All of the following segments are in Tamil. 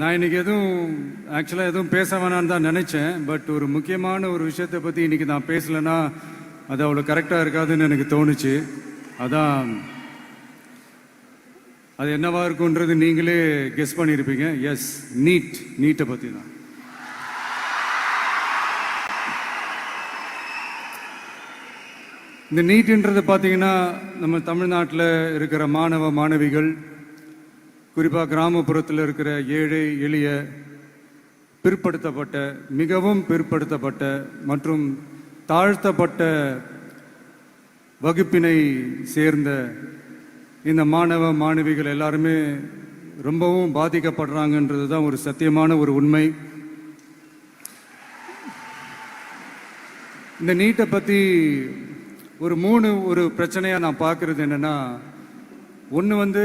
நான் இன்னைக்கு எதுவும் ஆக்சுவலாக எதுவும் பேச வேணான்னு தான் நினைச்சேன். பட் ஒரு முக்கியமான ஒரு விஷயத்தை பற்றி இன்னைக்கு நான் பேசலைன்னா அது அவ்வளோ கரெக்டாக இருக்காதுன்னு எனக்கு தோணுச்சு. அதான் அது என்னவா இருக்குன்றது நீங்களே கெஸ் பண்ணியிருப்பீங்க எஸ் நீட் நீட்டை பற்றி தான். இந்த நீட்டுன்றது பார்த்தீங்கன்னா நம்ம தமிழ்நாட்டில் இருக்கிற மாணவ மாணவிகள் குறிப்பாக கிராமப்புறத்தில் இருக்கிற ஏழை எளிய பிற்படுத்தப்பட்ட மிகவும் பிற்படுத்தப்பட்ட மற்றும் தாழ்த்தப்பட்ட வகுப்பினை சேர்ந்த இந்த மாணவ மாணவிகள் எல்லாருமே ரொம்பவும் பாதிக்கப்படுறாங்கன்றது தான் ஒரு சத்தியமான ஒரு உண்மை. இந்த நீட்டை பற்றி ஒரு மூணு ஒரு பிரச்சனையாக நான் பார்க்குறது என்னென்னா ஒன்று வந்து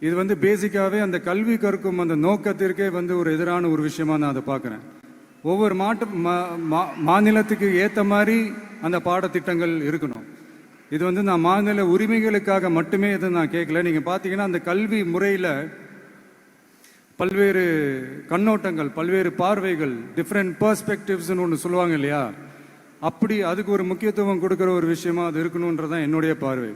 இது வந்து பேசிக்காகவே அந்த கல்வி கற்கும் அந்த நோக்கத்திற்கே வந்து ஒரு எதிரான ஒரு விஷயமா நான் அதை பார்க்குறேன். ஒவ்வொரு மாட்டு மா- மா- மாநிலத்துக்கு ஏற்ற மாதிரி அந்த பாடத்திட்டங்கள் இருக்கணும். இது வந்து நான் மாநில உரிமைகளுக்காக மட்டுமே இதை நான் கேட்கல. நீங்கள் பார்த்தீங்கன்னா அந்த கல்வி முறையில் பல்வேறு கண்ணோட்டங்கள் பல்வேறு பார்வைகள் டிஃப்ரெண்ட் பர்ஸ்பெக்டிவ்ஸ்னு ஒன்று சொல்லுவாங்க இல்லையா? அப்படி அதுக்கு ஒரு முக்கியத்துவம் கொடுக்குற ஒரு விஷயமா அது இருக்கணுன்றதான் என்னுடைய பார்வை.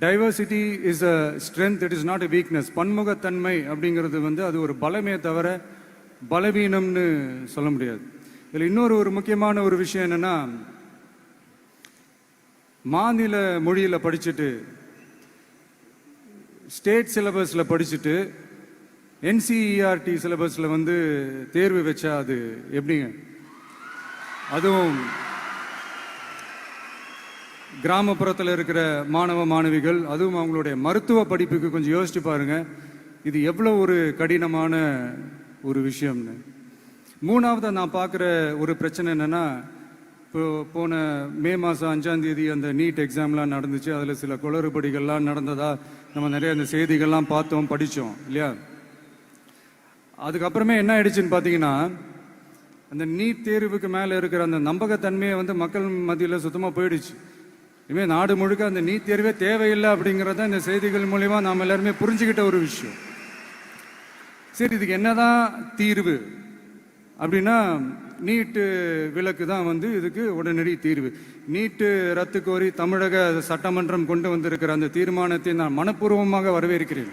Diversity is a strength it is not a weakness பன்முகத்தன்மை அப்படிங்கிறது வந்து அது ஒரு பலமே தவிர பலவீனம்னு சொல்ல முடியாது. இதில் இன்னொரு ஒரு முக்கியமான ஒரு விஷயம் என்னன்னா மாநில மொழியில் படிச்சுட்டு ஸ்டேட் சிலபஸில் படிச்சுட்டு என்சிஇஆர்டி சிலபஸில் வந்து தேர்வு வச்சா அது எப்படிங்க? அதுவும் கிராமப்புறத்தில் இருக்கிற மாணவ மாணவிகள் அதுவும் அவங்களுடைய மருத்துவ படிப்புக்கு கொஞ்சம் யோசிச்சு பாருங்க. இது எவ்வளோ ஒரு கடினமான ஒரு விஷயம்னு. மூணாவது நான் பார்க்குற ஒரு பிரச்சனை என்னென்னா இப்போ போன மே மாதம் அஞ்சாந்தேதி அந்த நீட் எக்ஸாம்லாம் நடந்துச்சு. அதில் சில குளறுபடிகள்லாம் நடந்ததா நம்ம நிறைய அந்த செய்திகள்லாம் பார்த்தோம் படித்தோம் இல்லையா? அதுக்கப்புறமே என்ன ஆயிடுச்சுன்னு பார்த்தீங்கன்னா அந்த நீட் தேர்வுக்கு மேலே இருக்கிற அந்த நம்பகத்தன்மையை வந்து மக்கள் மத்தியில் சுத்தமாக போயிடுச்சு. இனிமேல் நாடு முழுக்க அந்த நீட் தேர்வே தேவையில்லை அப்படிங்கிறத இந்த செய்திகள் மூலிமா நாம் எல்லாருமே புரிஞ்சுக்கிட்ட ஒரு விஷயம். சரி இதுக்கு என்னதான் தீர்வு? அப்படின்னா நீட்டு விலக்கு தான் வந்து இதுக்கு உடனடி தீர்வு. நீட்டு ரத்து கோரி தமிழக சட்டமன்றம் கொண்டு வந்திருக்கிற அந்த தீர்மானத்தை நான் மனப்பூர்வமாக வரவேற்கிறேன்.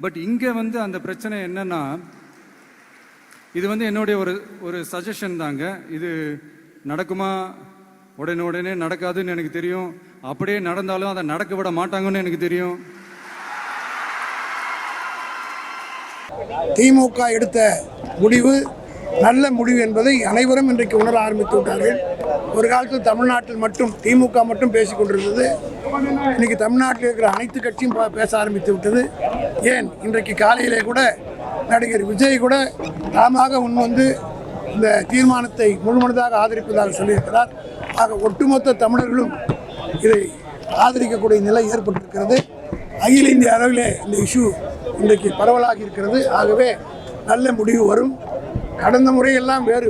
பட் இங்கே வந்து அந்த பிரச்சனை என்னன்னா இது வந்து என்னுடைய ஒரு ஒரு சஜஷன் தாங்க. இது நடக்குமா? உடனே உடனே நடக்காதுன்னு எனக்கு தெரியும். அப்படியே நடந்தாலும் அதை நடக்க விட மாட்டாங்கன்னு எனக்கு தெரியும். திமுக எடுத்த முடிவு நல்ல முடிவு என்பதை அனைவரும் இன்றைக்கு உணர ஆரம்பித்து விட்டார்கள். ஒரு காலத்தில் தமிழ்நாட்டில் மட்டும் திமுக மட்டும் பேசிக்கொண்டிருந்தது இன்னைக்கு தமிழ்நாட்டில் இருக்கிற அனைத்து கட்சியும் பேச ஆரம்பித்து விட்டது. ஏன்? இன்றைக்கு காலையிலே கூட நடிகர் விஜய் கூட தாமாக முன்வந்து இந்த தீர்மானத்தை முழுமனதாக ஆதரிப்பதாக சொல்லியிருக்கிறார். ஆக ஒட்டுமொத்த தமிழர்களும் இதை ஆதரிக்கக்கூடிய நிலை ஏற்பட்டிருக்கிறது. அகில இந்திய அளவிலே இந்த இஷ்யூ இன்றைக்கு பரவலாகி இருக்கிறது. ஆகவே நல்ல முடிவு வரும். கடந்த முறையெல்லாம் வேறு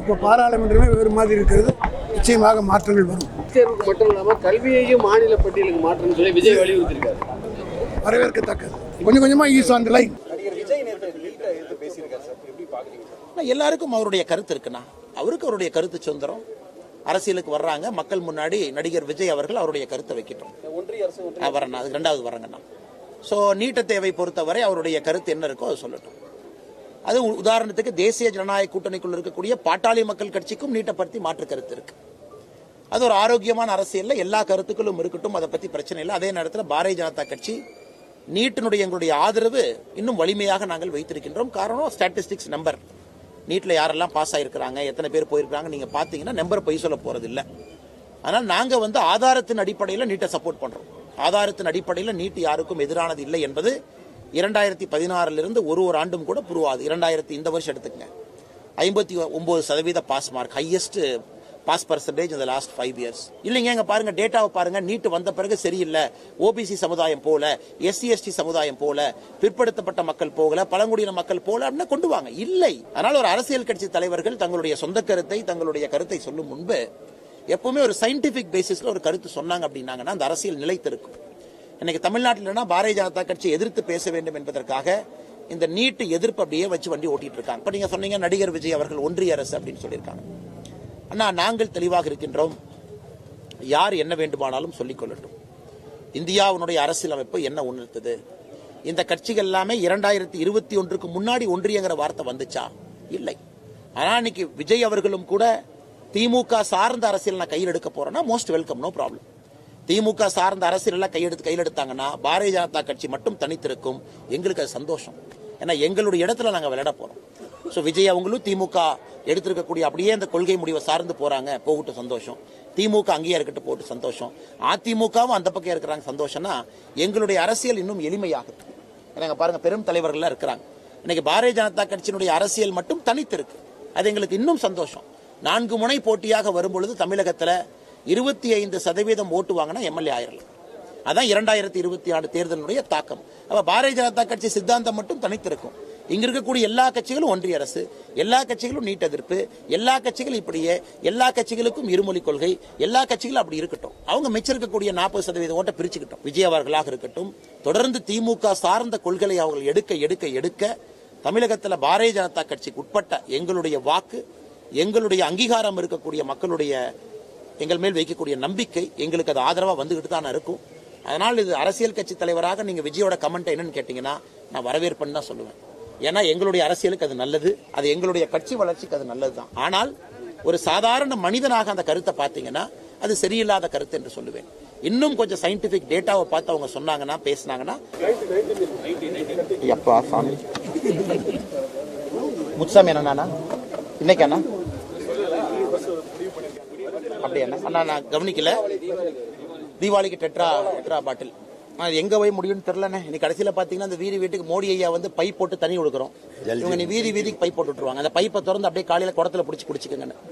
இப்போ பாராளுமன்றமே வேறு மாதிரி இருக்கிறது. நிச்சயமாக மாற்றங்கள் வரும். தேர்வுக்கு மட்டும் இல்லாம கல்வியையும் மாநில பட்டியலுக்கு மாற்றணும்னு சொல்லி விஜய் வலியுறுத்திருக்காரு. வரவேற்கத்தக்கது. கொஞ்சம் கொஞ்சமாக ஈஸ் ஆன் லைன். எல்லாருக்கும் அவருடைய கருத்து இருக்குண்ணா. அவருக்கு அவருடைய கருத்து சுதந்திரம். அரசியலுக்கு வர்றாங்க. மக்கள் முன்னாடி நடிகர் விஜய் அவர்கள் அவருடைய கருத்தை வைக்கட்டும். வரேண்ணா அது ரெண்டாவது வரேங்கண்ணா. ஸோ நீட்ட தேவை பொறுத்தவரை அவருடைய கருத்து என்ன இருக்கோ அதை சொல்லட்டும். அது உதாரணத்துக்கு தேசிய ஜனநாயக கூட்டணிக்குள் இருக்கக்கூடிய பாட்டாளி மக்கள் கட்சிக்கும் நீட்டப்படுத்தி மாற்று கருத்து இருக்கு. அது ஒரு ஆரோக்கியமான அரசியலில் எல்லா கருத்துக்களும் இருக்கட்டும் அதை பத்தி பிரச்சனை இல்லை. அதே நேரத்தில் பாரதிய ஜனதா கட்சி நீட்டினுடைய எங்களுடைய ஆதரவு இன்னும் வலிமையாக நாங்கள் வைத்திருக்கின்றோம். காரணம் ஸ்டாட்டிஸ்டிக்ஸ் நம்பர் நீட்ல யாரெல்லாம் பாஸ் ஆயிருக்கிறாங்க எத்தனை பேர் போயிருக்காங்க நீங்க பாத்தீங்கன்னா நம்பர் பொய் சொல்ல போறது இல்லை ஆனால் நாங்க வந்து ஆதாரத்தின் அடிப்படையில் நீட்டை சப்போர்ட் பண்றோம். ஆதாரத்தின் அடிப்படையில் நீட்டு யாருக்கும் எதிரானது இல்லை என்பது இரண்டாயிரத்தி பதினாறிலிருந்து ஒரு ஒரு ஆண்டும் கூட புரிவாது. இரண்டாயிரத்தி இந்த வருஷம் எடுத்துக்கங்க. ஐம்பத்தி ஒம்பது சதவீத pass mark highest pass percentage இந்த லாஸ்ட் ஃபைவ் இயர்ஸ் இல்லைங்க எங்கே பாருங்க டேட்டாவை பாருங்க நீட்டு வந்த பிறகு சரியில்லை. ஓபிசி சமுதாயம் போல எஸ்சி எஸ்டி சமுதாயம் போல பிற்படுத்தப்பட்ட மக்கள் போகல பழங்குடியின மக்கள் போல அப்படின்னு கொண்டு வாங்க. இல்லை. அதனால ஒரு அரசியல் கட்சி தலைவர்கள் தங்களுடைய சொந்த கருத்தை தங்களுடைய கருத்தை சொல்லும் முன்பு எப்பவுமே ஒரு சயின்டிபிக் பேசிஸ்ல ஒரு கருத்து சொன்னாங்க அப்படின்னாங்கன்னா அந்த அரசியல் நிலைத்திருக்கும். இன்னைக்கு தமிழ்நாட்டில்னா பாரதிய ஜனதா கட்சி எதிர்த்து பேச வேண்டும் என்பதற்காக இந்த நீட்டு எதிர்ப்பு அப்படியே வச்சு வண்டி ஓட்டிட்டு இருக்காங்க. இப்ப நீங்க சொன்னீங்க நடிகர் விஜய் அவர்கள் ஒன்றிய அரசு அப்படின்னு சொல்லியிருக்காங்க. அண்ணா நாங்கள் தெளிவாக இருக்கின்றோம். யார் என்ன வேண்டுமானாலும் சொல்லிக் இந்தியாவுடைய அரசியலமைப்பு என்ன உணர்த்தது? இந்த கட்சிகள் எல்லாமே இரண்டாயிரத்தி இருபத்தி ஒன்றுக்கு முன்னாடி ஒன்றியங்கிற வார்த்தை வந்துச்சா? இல்லை. ஆனா இன்னைக்கு விஜய் அவர்களும் கூட திமுக சார்ந்த அரசியல் நான் கையில் எடுக்க போறேன்னா most welcome no problem DMK சார்ந்த அரசியலெல்லாம் கையெடுத்து கையில் எடுத்தாங்கன்னா பாரதிய ஜனதா கட்சி மட்டும் தனித்திருக்கும். எங்களுக்கு அது சந்தோஷம். ஏன்னா எங்களுடைய இடத்துல நாங்கள் விளையாட போகிறோம் ஸோ விஜய் அவங்களும் திமுக எடுத்திருக்கக்கூடிய அப்படியே அந்த கொள்கை முடிவை சார்ந்து போகிறாங்க போகட்டும் சந்தோஷம். திமுக அங்கேயே இருக்கட்டும் போட்டு சந்தோஷம். அதிமுகவும் அந்த பக்கம் இருக்கிறாங்க சந்தோஷம்னா எங்களுடைய அரசியல் இன்னும் எளிமையாகுது. ஏன்னா பாருங்கள் பெரும் தலைவர்கள்லாம் இருக்கிறாங்க. இன்னைக்கு பாரதிய ஜனதா கட்சியினுடைய அரசியல் மட்டும் தனித்திருக்கு. அது எங்களுக்கு இன்னும் சந்தோஷம். நான்கு முனை போட்டியாக வரும்பொழுது தமிழகத்தில் இருபத்தி ஐந்து சதவீதம் ஓட்டு வாங்கினா எம்எல்ஏ ஆயிரலாம் அதான் இரண்டாயிரத்தி இருபத்தி ஆறு தேர்தலுடைய தாக்கம். அப்ப பாரதிய ஜனதா கட்சி சித்தாந்தம் மட்டும் தனித்திருக்கும். இங்க இருக்கக்கூடிய எல்லா கட்சிகளும் ஒன்றிய அரசு எல்லா கட்சிகளும் நீட் எதிர்ப்பு எல்லா கட்சிகளும் இப்படியே எல்லா கட்சிகளுக்கும் இருமொழி கொள்கை எல்லா கட்சிகளும் அப்படி இருக்கட்டும். அவங்க மிச்சிருக்கக்கூடிய நாற்பது சதவீத ஓட்டை பிரிச்சுக்கிட்டோம். விஜய் அவர்களாக இருக்கட்டும் தொடர்ந்து திமுக சார்ந்த கொள்கைகளை அவர்கள் எடுக்க எடுக்க எடுக்க தமிழகத்தில் பாரதிய ஜனதா கட்சிக்கு உட்பட்ட எங்களுடைய வாக்கு எங்களுடைய அங்கீகாரம் இருக்கக்கூடிய மக்களுடைய எங்கள் மேல் வைக்கக்கூடிய நம்பிக்கை எங்களுக்கு அது ஆதரவாக வந்துகிட்டு தான் இருக்கும். அதனால் இது அரசியல் கட்சி தலைவராக நீங்கள் விஜயோட கமெண்ட் என்னன்னு கேட்டிங்கன்னா நான் வரவேற்பேன்னு தான் சொல்லுவேன். ஏன்னா எங்களுடைய அரசியலுக்கு அது நல்லது அது எங்களுடைய கட்சி வளர்ச்சிக்கு அது நல்லது தான் ஆனால் ஒரு சாதாரண மனிதனாக அந்த கருத்தை பார்த்தீங்கன்னா அது சரியில்லாத கருத்து என்று சொல்லுவேன். இன்னும் கொஞ்சம் சயின்டிபிக் டேட்டாவை பார்த்து அவங்க சொன்னாங்கன்னா பேசினாங்கன்னா எப்பா சாமி. முத்துசாமி அண்ணா. இன்னைக்கு அண்ணா? அப்படி என்ன? அண்ணா நான் கவனிக்கல. தீபாவளிக்கு டெட்ரா டெட்ரா பாட்டில். அது எங்க போய் முடியும்னு தெரியலண்ணே. இன்னைக்கு கடைசியில பாத்தீங்கன்னா அந்த வீதி வீட்டுக்கு மோடி ஐயா வந்து பைப் போட்டு தண்ணி கொடுக்குறோம். இவங்க நீ வீதி வீதிக்கு பைப் போட்டு விட்டுருவாங்க. அந்த பைப்பை திறந்து அப்படியே காலையில குடத்துல பிடிச்சி குடிச்சுக்கங்கன்னு